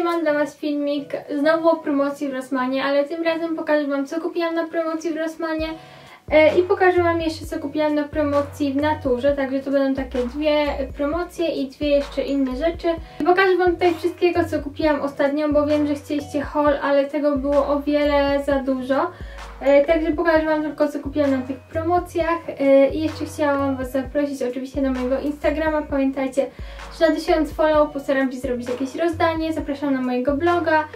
dzisiaj mam dla Was filmik znowu o promocji w Rossmanie, ale tym razem pokażę Wam co kupiłam na promocji w Rossmanie e, i pokażę Wam jeszcze co kupiłam na promocji w Naturze, także to będą takie dwie promocje i dwie jeszcze inne rzeczy. Pokażę Wam tutaj wszystkiego co kupiłam ostatnio, bo wiem, że chcieliście haul, ale tego było o wiele za dużo. E, także pokażę Wam tylko co kupiłam na tych promocjach e, i jeszcze chciałam Was zaprosić oczywiście na mojego Instagrama, pamiętajcie, na 1000 follow postaram się zrobić jakieś rozdanie, zapraszam na mojego bloga,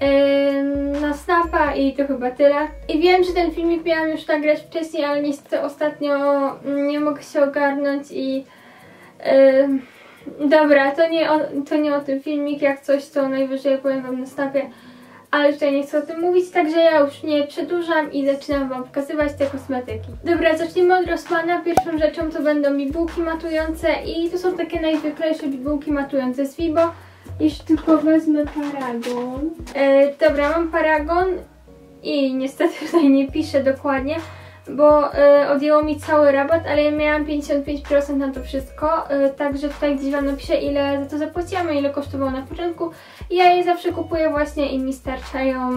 e, na Snapa i to chyba tyle. I wiem, że ten filmik miałam już nagrać wcześniej, ale niestety ostatnio nie mogę się ogarnąć i... Dobra, to nie, o, to nie o tym filmik, jak coś to najwyżej powiem Wam na Snapie ale tutaj nie chcę o tym mówić, także ja już nie przedłużam i zaczynam Wam pokazywać te kosmetyki. Dobra, zacznijmy od Rossmana. Pierwszą rzeczą to będą bibułki matujące i to są takie najzwyklejsze bibułki matujące z Vibo. Jeszcze tylko wezmę Paragon. E, dobra, mam Paragon i niestety tutaj nie piszę dokładnie, bo y, odjęło mi cały rabat, ale ja miałam 55% na to wszystko, y, także tutaj gdzieś Wam napiszę ile za to zapłaciłam, ile kosztowało na początku. Ja je zawsze kupuję właśnie i mi starczają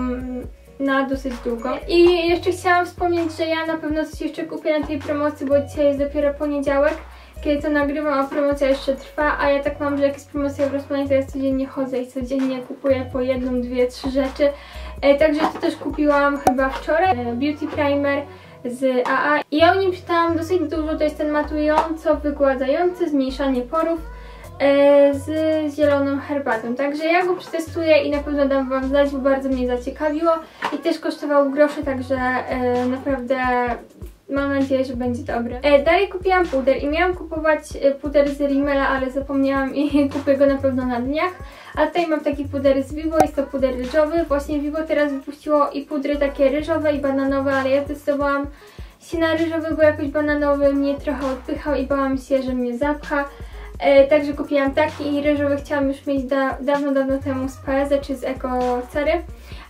na dosyć długo. I jeszcze chciałam wspomnieć, że ja na pewno coś jeszcze kupię na tej promocji, bo dzisiaj jest dopiero poniedziałek, kiedy to nagrywam, a promocja jeszcze trwa, a ja tak mam, że jak jest promocja w Rossmanie, to ja codziennie chodzę i codziennie kupuję po jedną, dwie, trzy rzeczy. E, także to też kupiłam chyba wczoraj, Beauty Primer, z AA i ja o nim czytałam dosyć dużo, to jest ten matująco wygładzający, zmniejszanie porów e, z zieloną herbatą. Także ja go przetestuję i na pewno dam Wam znać, bo bardzo mnie zaciekawiło i też kosztował grosze, także e, naprawdę Mam nadzieję, że będzie dobry. E, dalej kupiłam puder i miałam kupować e, puder z Rimmela, ale zapomniałam i kupię go na pewno na dniach. A tutaj mam taki puder z Vivo, jest to puder ryżowy. Właśnie Vivo teraz wypuściło i pudry takie ryżowe i bananowe, ale ja zdecydowałam się na ryżowy, bo jakoś bananowy mnie trochę odpychał i bałam się, że mnie zapcha. E, także kupiłam taki i ryżowy chciałam już mieć da dawno, dawno temu z PZ czy z Eco Cery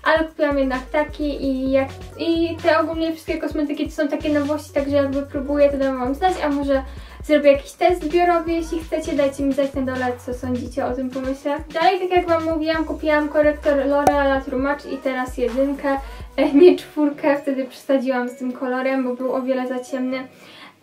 ale kupiłam jednak taki i, jak, i te ogólnie wszystkie kosmetyki to są takie nowości, także jakby próbuję to dam Wam znać, a może zrobię jakiś test zbiorowy, jeśli chcecie, dajcie mi znać na dole, co sądzicie o tym pomyśle. Dalej, tak jak Wam mówiłam, kupiłam korektor L'Oreal True Match i teraz jedynkę, e, nie czwórkę, wtedy przesadziłam z tym kolorem, bo był o wiele za ciemny.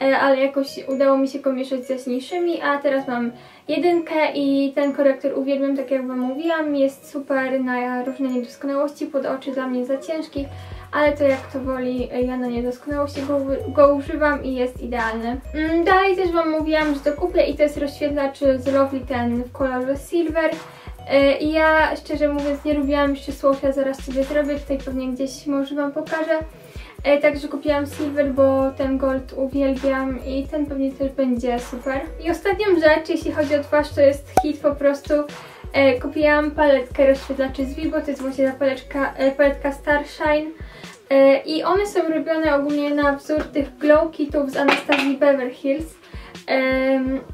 E, ale jakoś udało mi się go mieszać z jaśniejszymi, a teraz mam jedynkę i ten korektor uwielbiam, tak jak Wam mówiłam, jest super na różne niedoskonałości, pod oczy dla mnie za ciężkich, ale to jak to woli, ja na niedoskonałości go, go używam i jest idealny. Mm, dalej też Wam mówiłam, że to kupię i to jest rozświetlacz z Lovely ten w kolorze silver. E, I ja szczerze mówiąc nie lubiłam jeszcze słowia, zaraz sobie zrobię, tutaj pewnie gdzieś może Wam pokażę. E, także kupiłam silver, bo ten gold uwielbiam i ten pewnie też będzie super. I ostatnią rzecz, jeśli chodzi o twarz, to jest hit po prostu. E, kupiłam paletkę rozświetlaczy z Vivo, to jest właśnie ta paletka, e, paletka Starshine. I one są robione ogólnie na wzór tych glow kitów z Anastazji Beverly Hills.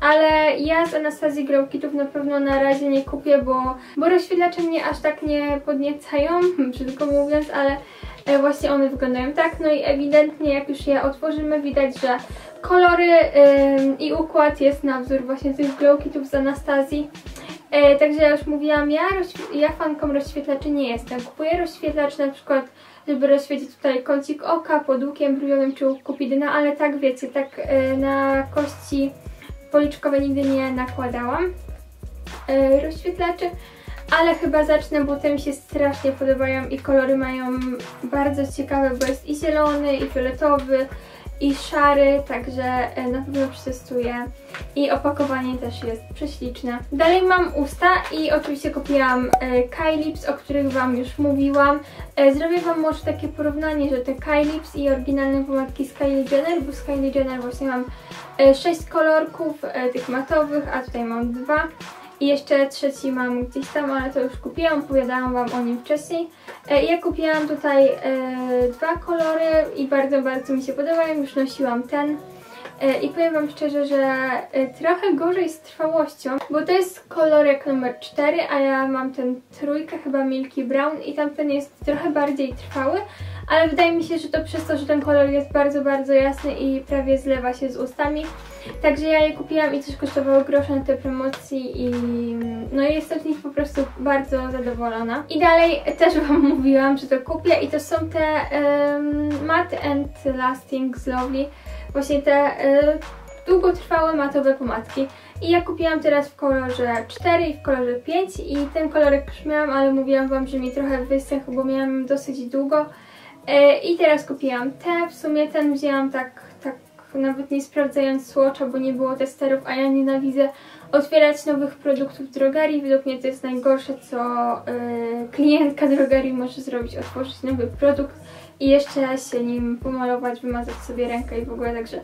Ale ja z Anastazji Glow Kitów na pewno na razie nie kupię, bo, bo rozświetlacze mnie aż tak nie podniecają, brzydko mówiąc, ale E, właśnie one wyglądają tak. No i ewidentnie jak już je otworzymy widać, że kolory i układ jest na wzór właśnie tych glow kitów z Anastazji. E, także ja już mówiłam, ja, ja fanką rozświetlaczy nie jestem. Kupuję rozświetlacz na przykład, żeby rozświecić tutaj kącik oka pod łukiem brwionym czy kupidyna, ale tak wiecie, tak e, na kości policzkowe nigdy nie nakładałam e, rozświetlaczy ale chyba zacznę, bo te mi się strasznie podobają i kolory mają bardzo ciekawe, bo jest i zielony, i fioletowy, i szary, także e, na pewno przetestuję. I opakowanie też jest prześliczne. Dalej mam usta i oczywiście kupiłam e, Kylips, o których Wam już mówiłam. E, zrobię Wam może takie porównanie, że te Kylips i oryginalne pomadki z Kylie Jenner, bo z Kylie Jenner właśnie mam 6 kolorków tych matowych, a tutaj mam dwa. I jeszcze trzeci mam gdzieś tam, ale to już kupiłam, opowiadałam Wam o nim wcześniej. E, ja kupiłam tutaj e, dwa kolory i bardzo, bardzo mi się podobają, już nosiłam ten. E, I powiem Wam szczerze, że trochę gorzej z trwałością, bo to jest kolorek numer 4, a ja mam ten trójkę, chyba Milky Brown i tamten jest trochę bardziej trwały, ale wydaje mi się, że to przez to, że ten kolor jest bardzo, bardzo jasny i prawie zlewa się z ustami. Także ja je kupiłam i też kosztowało grosze na tej promocji i no jestem z nich po prostu bardzo zadowolona. I dalej też Wam mówiłam, że to kupię i to są te um, Matte and Lasting Lovely, właśnie te um, długotrwałe matowe pomadki. I ja kupiłam teraz w kolorze 4 i w kolorze 5 i ten kolorek już miałam, ale mówiłam Wam, że mi trochę wysechł, bo miałam dosyć długo. E, I teraz kupiłam te, w sumie ten wzięłam tak, tak nawet nie sprawdzając słocza, bo nie było testerów, a ja nienawidzę otwierać nowych produktów w drogerii. Według mnie to jest najgorsze, co yy, klientka drogerii może zrobić, otworzyć nowy produkt i jeszcze się nim pomalować, wymazać sobie rękę i w ogóle, także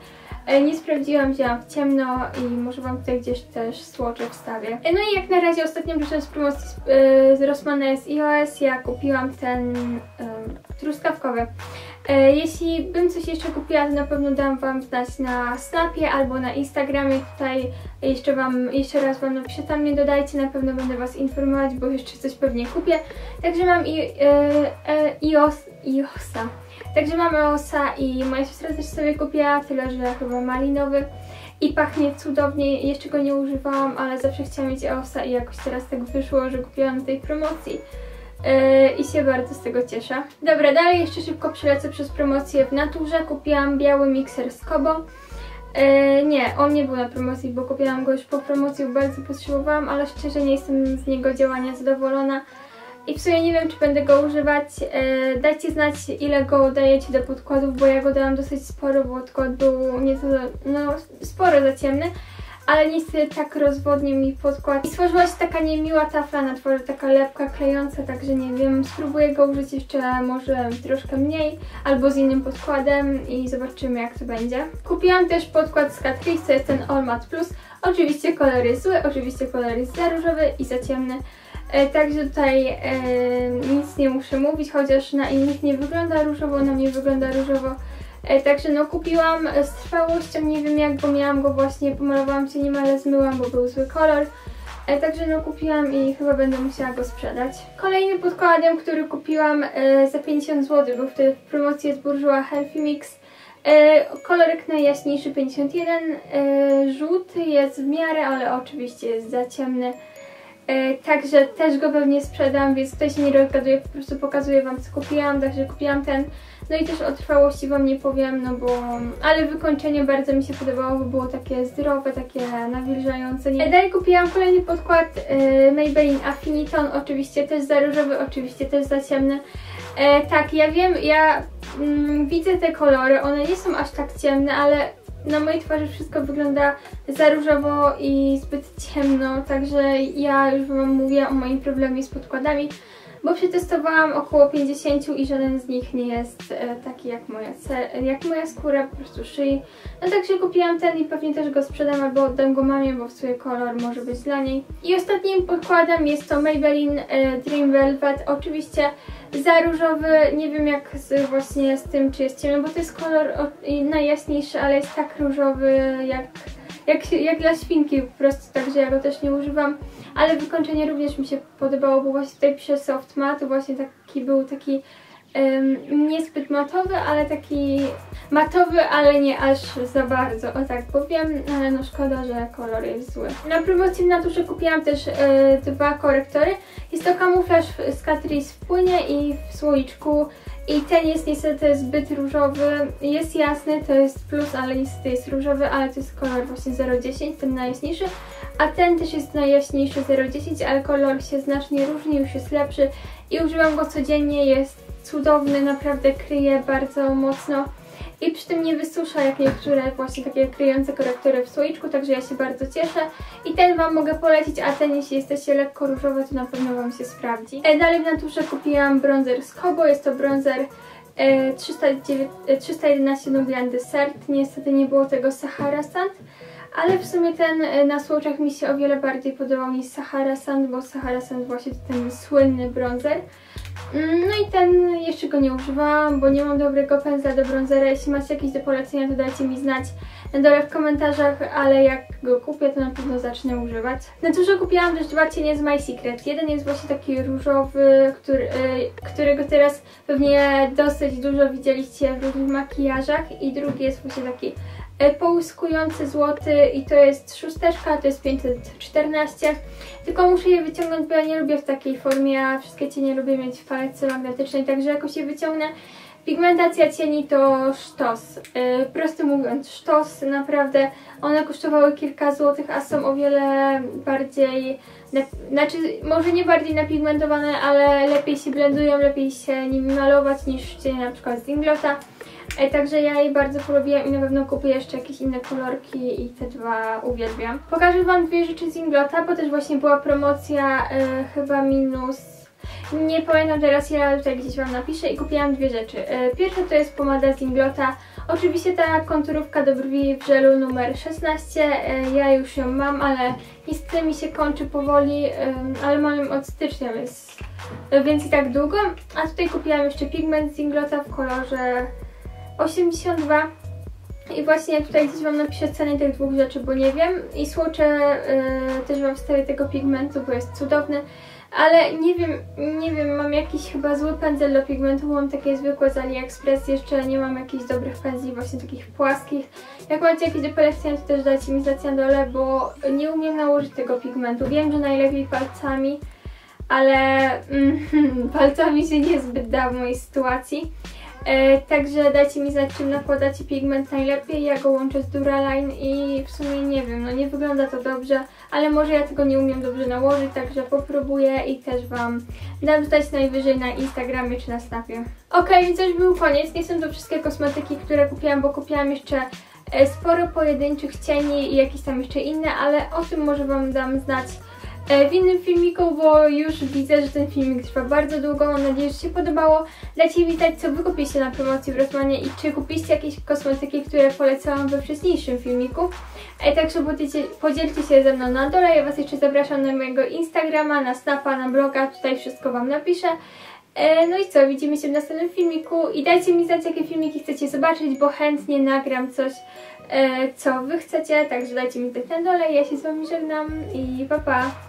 nie sprawdziłam, wzięłam w ciemno i może Wam tutaj gdzieś też słocze wstawię. E, no i jak na razie ostatnią rzeczą z promocji z, z Rossmana jest iOS. Ja kupiłam ten truskawkowy. E, jeśli bym coś jeszcze kupiła, to na pewno dam Wam znać na Snapie albo na Instagramie. Tutaj jeszcze Wam, jeszcze raz Wam napiszę, tam mnie dodajcie, na pewno będę Was informować, bo jeszcze coś pewnie kupię. Także mam i, e, e, iOS. Także mamy osa i moja siostra też sobie kupiła, tyle że chyba malinowy. I pachnie cudownie, jeszcze go nie używałam, ale zawsze chciałam mieć osa i jakoś teraz tak wyszło, że kupiłam na tej promocji. Yy, I się bardzo z tego cieszę. Dobra, dalej jeszcze szybko przelecę przez promocję w naturze. Kupiłam biały mikser z Kobo. Yy, nie, on nie był na promocji, bo kupiłam go już po promocji, bardzo potrzebowałam, ale szczerze nie jestem z niego działania zadowolona. I w sumie nie wiem, czy będę go używać. E, dajcie znać, ile go dajecie do podkładów, bo ja go dałam dosyć sporo, bo podkład był nieco, no, sporo za ciemny. Ale niestety tak rozwodnił mi podkład. I stworzyła się taka niemiła tafla na twarzy, taka lepka, klejąca, także nie wiem, spróbuję go użyć jeszcze może troszkę mniej, albo z innym podkładem i zobaczymy jak to będzie. Kupiłam też podkład z Catrice, to jest ten All Matte Plus. Oczywiście kolor jest zły, oczywiście kolor jest za różowy i za ciemny. E, także tutaj e, nic nie muszę mówić, chociaż na innych nie wygląda różowo, na mnie wygląda różowo. E, także no kupiłam z trwałością, nie wiem jak, bo miałam go właśnie, pomalowałam się nim, ale zmyłam, bo był zły kolor. E, także no kupiłam i chyba będę musiała go sprzedać. Kolejnym podkładem, który kupiłam e, za 50 zł, był wtedy w promocji z Bourjois Healthy Mix. E, kolorek najjaśniejszy 51, e, żółty jest w miarę, ale oczywiście jest za ciemny. E, także też go pewnie sprzedam, więc tutaj się nie rozgaduję, po prostu pokazuję Wam co kupiłam, także kupiłam ten. No i też o trwałości Wam nie powiem, no bo... Ale wykończenie bardzo mi się podobało, bo było takie zdrowe, takie nawilżające. Nie? Dalej kupiłam kolejny podkład e, Maybelline Affiniton, oczywiście też za różowy, oczywiście też za ciemny. E, tak, ja wiem, ja mm, widzę te kolory, one nie są aż tak ciemne, ale na mojej twarzy wszystko wygląda za różowo i zbyt ciemno, także ja już Wam mówię o moim problemie z podkładami, bo przetestowałam około 50 i żaden z nich nie jest e, taki jak moja, jak moja skóra, po prostu szyi. No także kupiłam ten i pewnie też go sprzedam albo oddam go mamie, bo w sumie kolor może być dla niej. I ostatnim podkładem jest to Maybelline e, Dream Velvet. Oczywiście za różowy, nie wiem jak z, właśnie z tym, czy jest ciemny, bo to jest kolor najjaśniejszy, ale jest tak różowy jak, jak, jak dla świnki po prostu, także ja go też nie używam. Ale wykończenie również mi się podobało, bo właśnie tutaj piszę soft matte, właśnie taki był taki um, niezbyt matowy, ale taki matowy, ale nie aż za bardzo, o tak powiem, ale no szkoda, że kolor jest zły. Na promocji w naturze kupiłam też e, dwa korektory. Jest to kamuflaż z Catrice w płynie i w słoiczku. I ten jest niestety zbyt różowy, jest jasny, to jest plus, ale niestety jest różowy, ale to jest kolor właśnie 010, ten najjaśniejszy. A ten też jest najjaśniejszy 010, ale kolor się znacznie różni, już jest lepszy. I używam go codziennie, jest cudowny, naprawdę kryje bardzo mocno i przy tym nie wysusza jak niektóre właśnie takie kryjące korektory w słoiczku, także ja się bardzo cieszę. I ten Wam mogę polecić, a ten jeśli jesteście lekko różowe, to na pewno Wam się sprawdzi. E, dalej w naturze kupiłam bronzer z Kobo, jest to bronzer e, 309, e, 311 Nubian Desert, niestety nie było tego Sahara Sand. Ale w sumie ten e, na słoczach mi się o wiele bardziej podobał niż Sahara Sand, bo Sahara Sand właśnie to ten słynny bronzer. No i ten jeszcze go nie używałam, bo nie mam dobrego pędzla do bronzera. Jeśli macie jakieś do polecenia, to dajcie mi znać na dole w komentarzach, ale jak go kupię, to na pewno zacznę używać. Na dużo kupiłam też dwa cienie z My Secret. Jeden jest właśnie taki różowy, który, y, którego teraz pewnie dosyć dużo widzieliście w różnych makijażach i drugi jest właśnie taki połyskujący złoty i to jest szósteczka, to jest 514 tylko muszę je wyciągnąć, bo ja nie lubię w takiej formie, a wszystkie cienie lubię mieć w palece magnetycznej, także jakoś je wyciągnę. Pigmentacja cieni to sztos. Yy, prosto mówiąc, sztos, naprawdę. One kosztowały kilka złotych, a są o wiele bardziej, na, znaczy może nie bardziej napigmentowane, ale lepiej się blendują, lepiej się nimi malować niż cienie na przykład z Inglota. E, Także ja jej bardzo polubiłam i na pewno kupię jeszcze jakieś inne kolorki i te dwa uwielbiam. Pokażę Wam dwie rzeczy z Inglota, bo też właśnie była promocja e, chyba minus... Nie pamiętam teraz ale tutaj gdzieś Wam napiszę i kupiłam dwie rzeczy. E, Pierwsza to jest pomada z Inglota. Oczywiście ta konturówka do brwi w żelu numer 16. E, Ja już ją mam, ale niestety mi się kończy powoli, ale mam ją od stycznia, więc, więc i tak długo. A tutaj kupiłam jeszcze pigment z Inglota w kolorze 82 i właśnie tutaj gdzieś Wam napiszę ceny tych dwóch rzeczy, bo nie wiem i słocze y, też Wam wstawię tego pigmentu, bo jest cudowny ale nie wiem, nie wiem, mam jakiś chyba zły pędzel do pigmentu, mam takie zwykłe z AliExpress, jeszcze nie mam jakichś dobrych pędzli właśnie takich płaskich. Jak macie jakieś do to też dajcie mi znać na dole, bo nie umiem nałożyć tego pigmentu. Wiem, że najlepiej palcami, ale mm, palcami się niezbyt da w mojej sytuacji. E, także dajcie mi znać, czym nakładacie pigment najlepiej. Ja go łączę z Duraline i w sumie nie wiem, no nie wygląda to dobrze, ale może ja tego nie umiem dobrze nałożyć, także popróbuję i też Wam dam znać najwyżej na Instagramie czy na Snapie. Ok, więc już był koniec. Nie są to wszystkie kosmetyki, które kupiłam, bo kupiłam jeszcze e, sporo pojedynczych cieni i jakieś tam jeszcze inne, ale o tym może Wam dam znać w innym filmiku, bo już widzę, że ten filmik trwa bardzo długo. Mam nadzieję, że się podobało. Dajcie mi znać, co Wy kupiliście na promocji w Rossmanie i czy kupiliście jakieś kosmetyki, które polecałam we wcześniejszym filmiku. E, także podzielcie, podzielcie się ze mną na dole. Ja Was jeszcze zapraszam na mojego Instagrama, na Snapa, na bloga. Tutaj wszystko Wam napiszę. E, no i co, widzimy się w następnym filmiku i dajcie mi znać, jakie filmiki chcecie zobaczyć, bo chętnie nagram coś, e, co Wy chcecie, także dajcie mi znać na dole. Ja się z Wami żegnam i pa pa!